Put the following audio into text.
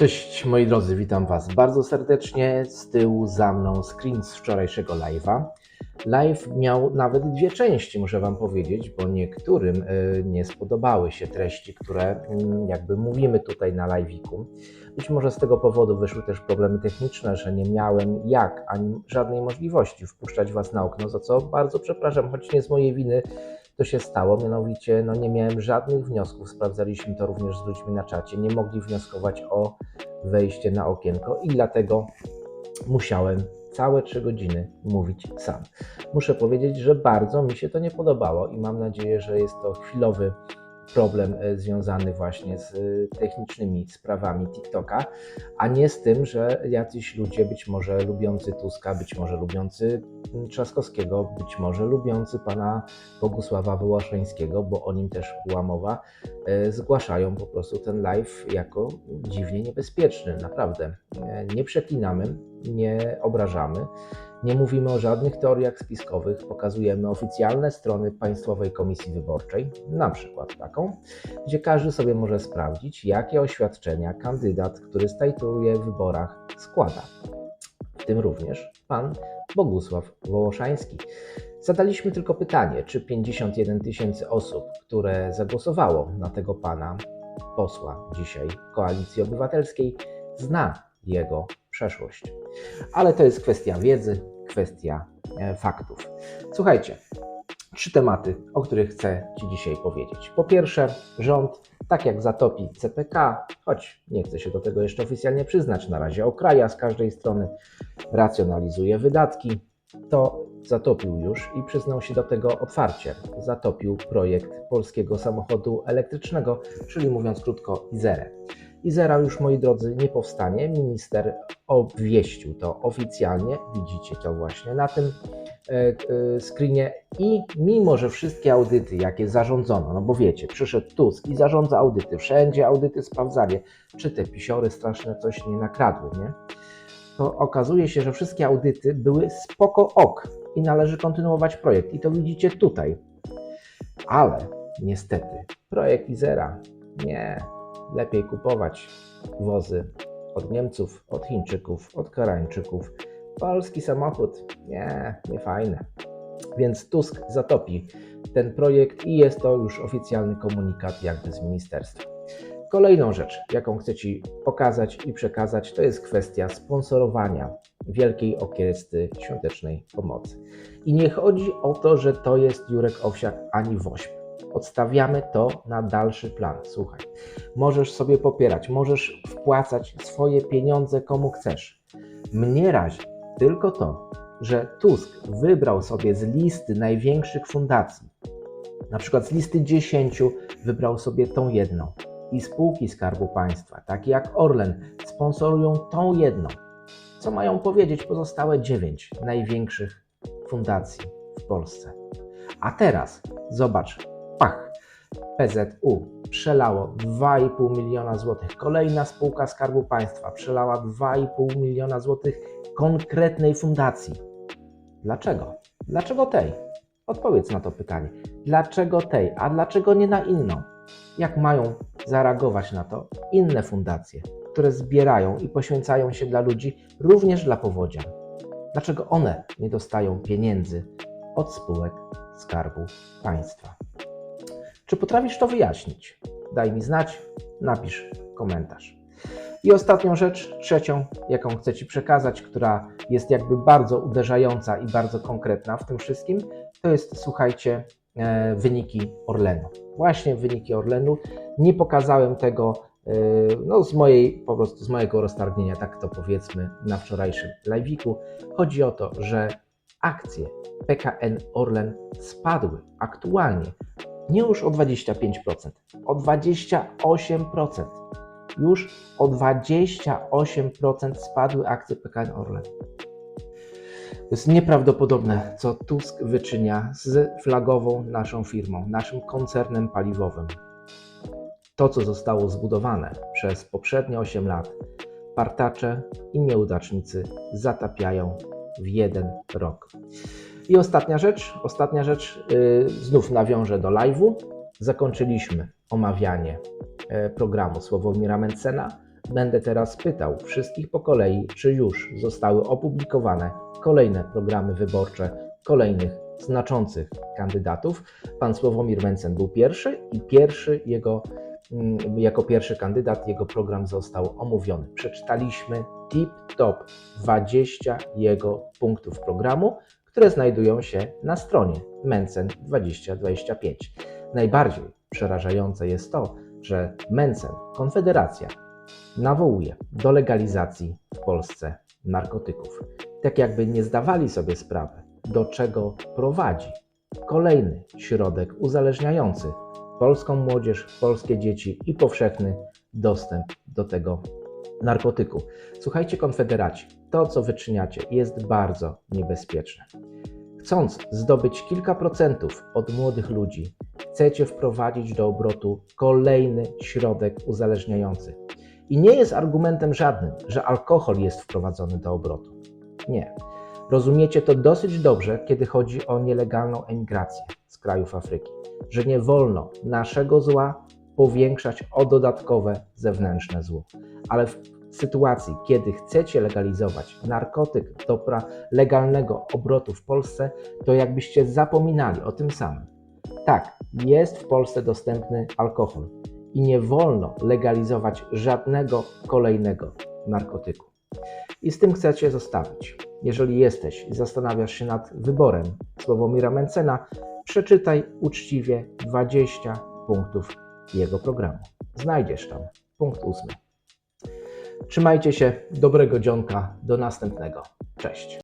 Cześć moi drodzy, witam Was bardzo serdecznie. Z tyłu za mną screen z wczorajszego live'a. Live miał nawet dwie części, muszę Wam powiedzieć, bo niektórym y, nie spodobały się treści, które mm, jakby mówimy tutaj na live'iku. Być może z tego powodu wyszły też problemy techniczne, że nie miałem jak ani żadnej możliwości wpuszczać Was na okno, za co bardzo przepraszam, choć nie z mojej winy to się stało, mianowicie no, nie miałem żadnych wniosków, sprawdzaliśmy to również z ludźmi na czacie, nie mogli wnioskować o wejście na okienko i dlatego musiałem całe 3 godziny mówić sam. Muszę powiedzieć, że bardzo mi się to nie podobało i mam nadzieję, że jest to chwilowy problem e, związany właśnie z e, technicznymi sprawami TikToka, a nie z tym, że jacyś ludzie, być może lubiący Tuska, być może lubiący Trzaskowskiego, być może lubiący pana Bogusława Wołoszeńskiego, bo o nim też była mowa, e, zgłaszają po prostu ten live jako dziwnie niebezpieczny. Naprawdę. Nie przeklinamy, nie obrażamy. Nie mówimy o żadnych teoriach spiskowych, pokazujemy oficjalne strony Państwowej Komisji Wyborczej, na przykład taką, gdzie każdy sobie może sprawdzić, jakie oświadczenia kandydat, który stajtuje w wyborach, składa. W tym również pan Bogusław Wołoszański. Zadaliśmy tylko pytanie, czy 51 tysięcy osób, które zagłosowało na tego pana posła dzisiaj Koalicji Obywatelskiej, zna jego przeszłość. Ale to jest kwestia wiedzy, kwestia e, faktów. Słuchajcie, trzy tematy, o których chcę Ci dzisiaj powiedzieć. Po pierwsze, rząd, tak jak zatopi CPK, choć nie chce się do tego jeszcze oficjalnie przyznać, na razie okraja z każdej strony, racjonalizuje wydatki, to zatopił już i przyznał się do tego otwarcie. Zatopił projekt polskiego samochodu elektrycznego, czyli mówiąc krótko, Izerę. Izera już, moi drodzy, nie powstanie. Minister obwieścił to oficjalnie. Widzicie to właśnie na tym e, e, screenie. I mimo, że wszystkie audyty, jakie zarządzono, no bo wiecie, przyszedł Tusk i zarządza audyty, wszędzie audyty sprawdzanie, czy te pisiory straszne coś nie nakradły, nie? To okazuje się, że wszystkie audyty były spoko ok i należy kontynuować projekt. I to widzicie tutaj. Ale niestety, projekt Izera nie, lepiej kupować wozy od Niemców, od Chińczyków, od Koreańczyków. Polski samochód, nie, nie fajne. Więc Tusk zatopi ten projekt i jest to już oficjalny komunikat jakby z ministerstwa. Kolejną rzecz, jaką chcę Ci pokazać i przekazać, to jest kwestia sponsorowania Wielkiej Orkiestry Świątecznej Pomocy. I nie chodzi o to, że to jest Jurek Owsiak ani Wośp. Odstawiamy to na dalszy plan. Słuchaj, możesz sobie popierać, możesz wpłacać swoje pieniądze komu chcesz. Mnie razi tylko to, że Tusk wybrał sobie z listy największych fundacji, na przykład z listy 10 wybrał sobie tą jedną i spółki Skarbu Państwa, takie jak Orlen, sponsorują tą jedną. Co mają powiedzieć pozostałe 9 największych fundacji w Polsce? A teraz zobacz, pach, PZU przelało 2,5 miliona złotych. Kolejna spółka Skarbu Państwa przelała 2,5 miliona złotych konkretnej fundacji. Dlaczego? Dlaczego tej? Odpowiedz na to pytanie. Dlaczego tej, a dlaczego nie na inną? Jak mają zareagować na to inne fundacje, które zbierają i poświęcają się dla ludzi, również dla powodzian? Dlaczego one nie dostają pieniędzy od spółek Skarbu Państwa? Czy potrafisz to wyjaśnić? Daj mi znać, napisz komentarz. I ostatnią rzecz, trzecią, jaką chcę Ci przekazać, która jest jakby bardzo uderzająca i bardzo konkretna w tym wszystkim, to jest, słuchajcie, e, wyniki Orlenu. Właśnie wyniki Orlenu. Nie pokazałem tego e, no, z mojej, po prostu z mojego roztargnienia, tak to powiedzmy, na wczorajszym live'iku. Chodzi o to, że akcje PKN Orlen spadły aktualnie nie już o 25%, o 28%. Już o 28% spadły akcje PKN Orlen. To jest nieprawdopodobne, co Tusk wyczynia z flagową naszą firmą, naszym koncernem paliwowym. To, co zostało zbudowane przez poprzednie 8 lat, partacze i nieudacznicy zatapiają w jeden rok. I ostatnia rzecz, ostatnia rzecz, yy, znów nawiążę do live'u. Zakończyliśmy omawianie e, programu Sławomira Mencena, będę teraz pytał wszystkich po kolei, czy już zostały opublikowane kolejne programy wyborcze kolejnych znaczących kandydatów. Pan Sławomir Mencen był pierwszy i pierwszy jego, mm, jako pierwszy kandydat jego program został omówiony. Przeczytaliśmy tip-top 20 jego punktów programu, które znajdują się na stronie Mencen 2025. Najbardziej przerażające jest to, że Mencen, Konfederacja, nawołuje do legalizacji w Polsce narkotyków. Tak jakby nie zdawali sobie sprawy, do czego prowadzi kolejny środek uzależniający polską młodzież, polskie dzieci i powszechny dostęp do tego narkotyku. Słuchajcie, Konfederaci, to co wyczyniacie jest bardzo niebezpieczne. Chcąc zdobyć kilka procentów od młodych ludzi, chcecie wprowadzić do obrotu kolejny środek uzależniający. I nie jest argumentem żadnym, że alkohol jest wprowadzony do obrotu. Nie. Rozumiecie to dosyć dobrze, kiedy chodzi o nielegalną emigrację z krajów Afryki, że nie wolno naszego zła powiększać o dodatkowe zewnętrzne zło. Ale w sytuacji, kiedy chcecie legalizować narkotyk do legalnego obrotu w Polsce, to jakbyście zapominali o tym samym. Tak, jest w Polsce dostępny alkohol i nie wolno legalizować żadnego kolejnego narkotyku. I z tym chcecie zostawić. Jeżeli jesteś i zastanawiasz się nad wyborem Sławomira Mencena, przeczytaj uczciwie 20 punktów jego programu. Znajdziesz tam punkt ósmy. Trzymajcie się, dobrego dzionka, do następnego. Cześć.